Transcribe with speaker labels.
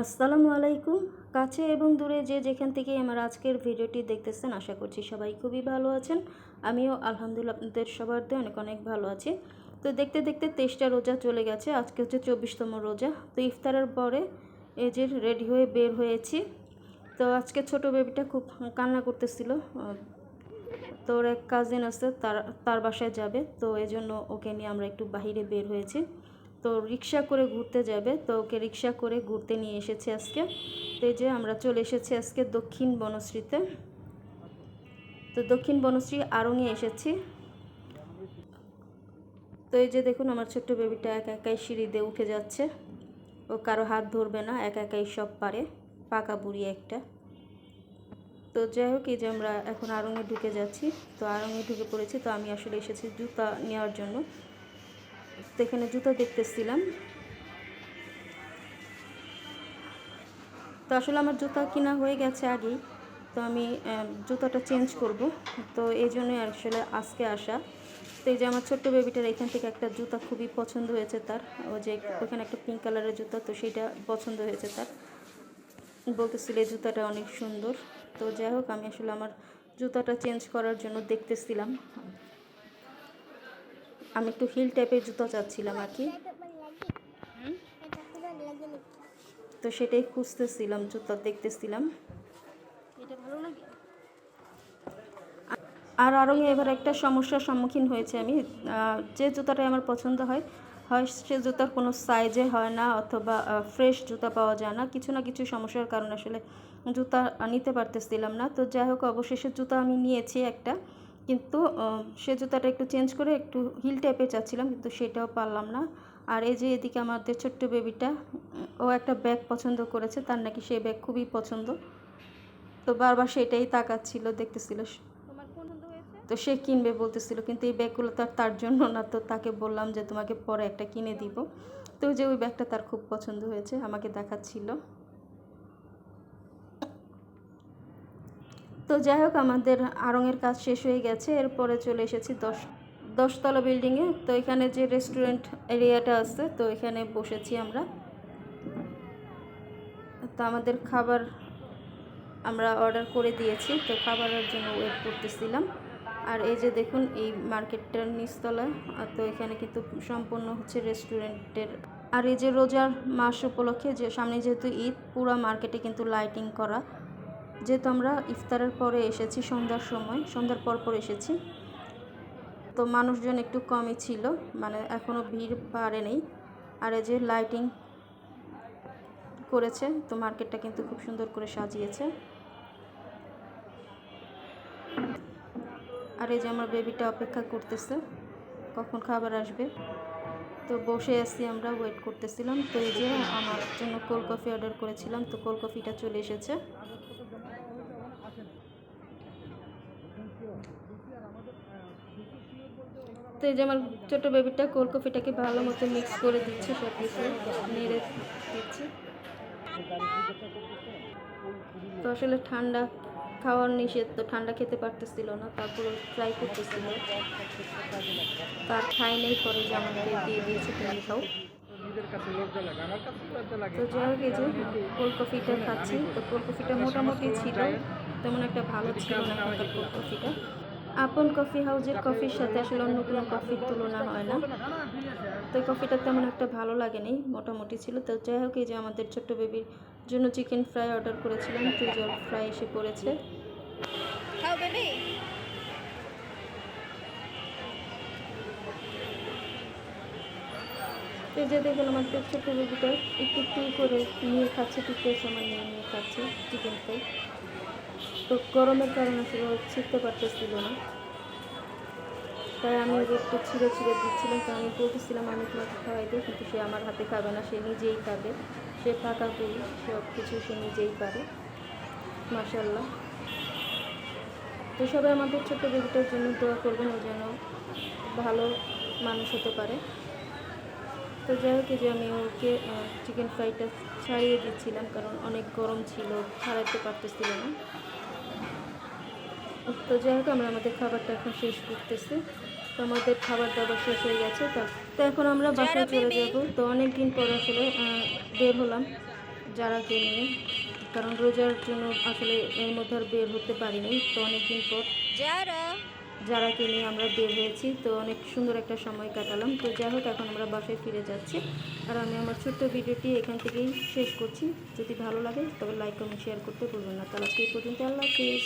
Speaker 1: আসসালামু আলাইকুম। কাছে এবং দূরে যে যেখান থেকে আমার আজকের ভিডিওটি দেখতেছেন আশা করছি সবাই খুবই ভালো আছেন। আমিও আলহামদুলিল্লাহ আপনাদের সবার দিয়ে অনেক অনেক ভালো আছি। তো দেখতে দেখতে তেইশটা রোজা চলে গেছে। আজকে হচ্ছে চব্বিশতম রোজা। তো ইফতারের পরে এই যে রেডি হয়ে বের হয়েছি। তো আজকে ছোট বেবিটা খুব কান্না করতেছিল। আহ, তো ওর এক কাজিন আছে তার তার বাসায় যাবে। তো এই জন্য ওকে নিয়ে আমরা একটু বাইরে বের হয়েছি। তো রিক্সা করে ঘুরতে যাবে, তো ওকে রিক্সা করে ঘুরতে নিয়ে এসেছি আজকে। তো যে আমরা চলে এসেছি আজকে দক্ষিণ বনশ্রীতে। তো দক্ষিণ বনশ্রী আড়ঙে এসেছি। তো এই যে দেখুন, আমার ছোট্ট বেবিটা একা একাই সিঁড়ি দিয়ে উঠে যাচ্ছে। ও কারও হাত ধরবে না, একা একাই সব পারে, পাকা বুড়ি একটা। তো যাই হোক, এই যে আমরা এখন আড়ঙে ঢুকে যাচ্ছি। তো আড়ঙে ঢুকে পড়েছি, তো আমি আসলে এসেছি জুতা নেওয়ার জন্য। তো এখানে জুতো দেখতেছিলাম। তো আসলে আমার জুতা কিনা হয়ে গেছে আগেই তো আমি জুতোটা চেঞ্জ করব। তো এই জন্যই আসলে আজকে আসা। তো এই যে আমার ছোট্ট বেবিটার এখান থেকে একটা জুতা খুবই পছন্দ হয়েছে তার। ও যে ওখানে একটা পিঙ্ক কালারের জুতা, তো সেটা পছন্দ হয়েছে তার। বলতেছিল এই জুতাটা অনেক সুন্দর। তো যাই হোক, আমি আসলে আমার জুতাটা চেঞ্জ করার জন্য দেখতেছিলাম। আমি একটু হিল টাইপের জুতো চাচ্ছিলাম আর কি। তো সেটাই খুঁজতেছিলাম জুতা দেখতেছিলাম।
Speaker 2: এটা ভালো লাগে?
Speaker 1: আর আরও এবার একটা সমস্যার সম্মুখীন হয়েছে আমি। যে জুতাটা আমার পছন্দ হয় হয় সে জুতার কোনো সাইজে হয় না অথবা ফ্রেশ জুতা পাওয়া যায় না। কিছু না কিছু সমস্যার কারণে আসলে জুতা নিতে পারতেছিলাম না। তো যাই হোক অবশেষে জুতা আমি নিয়েছি একটা। কিন্তু সে জুতাটা একটু চেঞ্জ করে একটু হিল টাইপের চাচ্ছিলাম কিন্তু সেটাও পারলাম না। আর এই যে এদিকে আমাদের ছোট্ট বেবিটা ও একটা ব্যাগ পছন্দ করেছে তার নাকি সেই ব্যাগ খুবই পছন্দ। তো বারবার সেটাই তাকাচ্ছিল দেখতেছিল। তো সে কিনবে বলতেছিল কিন্তু এই ব্যাগগুলো তো আর তার জন্য না তো তাকে বললাম যে তোমাকে পরে একটা কিনে দিব। তো যে ওই ব্যাগটা তার খুব পছন্দ হয়েছে আমাকে দেখাচ্ছিল। তো যাই হোক, আমাদের আড়ঙের কাজ শেষ হয়ে গেছে। এরপরে চলে এসেছি দশ, দশতলা বিল্ডিংয়ে তো এখানে যে রেস্টুরেন্ট এরিয়াটা আছে, তো এখানে বসেছি আমরা। তো আমাদের খাবার আমরা অর্ডার করে দিয়েছি। তো খাবারের জন্য ওয়েট করতেছিলাম। আর এই যে দেখুন, এই মার্কেটটার নিচতলায়। আর তো এখানে কিন্তু সম্পূর্ণ হচ্ছে রেস্টুরেন্টের আর এই যে রোজার মাস উপলক্ষে যে, সামনে যেহেতু ঈদ, পুরো মার্কেটে কিন্তু লাইটিং করা। যেহেতু আমরা ইফতারের পরে এসেছি, সন্ধ্যার সময়, সন্ধ্যার পর পর এসেছি। তো মানুষজন একটু কমই ছিল মানে এখনও ভিড় বাড়ে নেই। আর এই যে লাইটিং করেছে, তো মার্কেটটা কিন্তু খুব সুন্দর করে সাজিয়েছে। আর এই যে আমার বেবিটা অপেক্ষা করতেছে, কখন খাবার আসবে? তো বসে আছি আমরা ওয়েট করতেছিলাম। তো এই যে আমার জন্য কোল্ড কফি অর্ডার করেছিলাম, তো কোল্ড কফিটা চলে এসেছে। তো এই যে আমার ছোটো বেবিটা কোল্ড কফিটাকে ভালো মতো মিক্স করে দিচ্ছে সব কিছু নেড়ে দিচ্ছে। তো আসলে ঠান্ডা খাওয়ার নিষেধ, তো ঠান্ডা খেতে পারতেছিল না তারপরে ট্রাই করতেছিল। তার খাই নেই, পরে যে আমাকে দিয়ে দিয়েছে, তুমি খাও। তো যাই হোক, এই যে কোল্ড কফিটা খাচ্ছি। তো কোল্ড কফিটা মোটামুটি ছিল, তেমন একটা ভালো ছিল না এখনকার কফিটা আপন কফি হাউজের কফির সাথে আসলে অন্য কোনো কফির তুলনা হয় না। তো এই কফিটা তেমন একটা ভালো লাগেনি মোটামুটি ছিল। তো যাই হোক এই যে আমাদের ছোট্ট বেবির জন্য চিকেন ফ্রাই অর্ডার করেছিলাম এই ফ্রাই এসে পড়েছে। তো যে দেখুন আমাদের ছোট্ট বেবিটা একটু একটু করে নিয়ে খাচ্ছে টুকরো সময় নিয়ে নিয়ে খাচ্ছে চিকেন ফ্রাই তো গরমের কারণে আসলে ছিঁড়তে পারতেছিল না। তাই আমি ওকে একটু ছিঁড়ে ছিঁড়ে দিচ্ছিলাম। তো আমি বলতেছিলাম, আমি তোমাকে খাওয়াই দিই, কিন্তু সে আমার হাতে খাবে না, সে নিজেই খাবে। সে পাকা পুরি সব কিছু সে নিজেই পারে। মাসাল্লাহ তো সবাই আমাদের ছোট্ট বেবিটার জন্য দোয়া করবেন, ও যেন ভালো মানুষ হতে পারে। তো যাই হোক যে আমি ওকে চিকেন ফ্রাইটা ছাড়িয়ে দিচ্ছিলাম, কারণ অনেক গরম ছিল ছাড়াতে পারতেছিল না। তো যাই হোক আমরা আমাদের খাবারটা এখন শেষ করতেছি। তো আমাদের খাবার দাবার শেষ হয়ে গেছে। তো তো এখন আমরা বাসায় চলে যাব। তো অনেক দিন পর আসলে বের হলাম। যারা যারাকে নিয়ে কারণ রোজার জন্য আসলে এর মধ্যে আর বের হতে পারিনি। তো অনেকদিন পর যারা
Speaker 2: যারা
Speaker 1: যারাকে নিয়ে আমরা বের হয়েছি। তো অনেক সুন্দর একটা সময় কাটালাম। তো যাই হোক এখন আমরা বাসায় ফিরে যাচ্ছি। আর আমি আমার ছোট্ট ভিডিওটি এখান থেকেই শেষ করছি। যদি ভালো লাগে তবে লাইক কমেন্ট শেয়ার করতে ভুলবেন না। তাহলে আজকে এই পর্যন্ত আল্লাহ হাফিজ।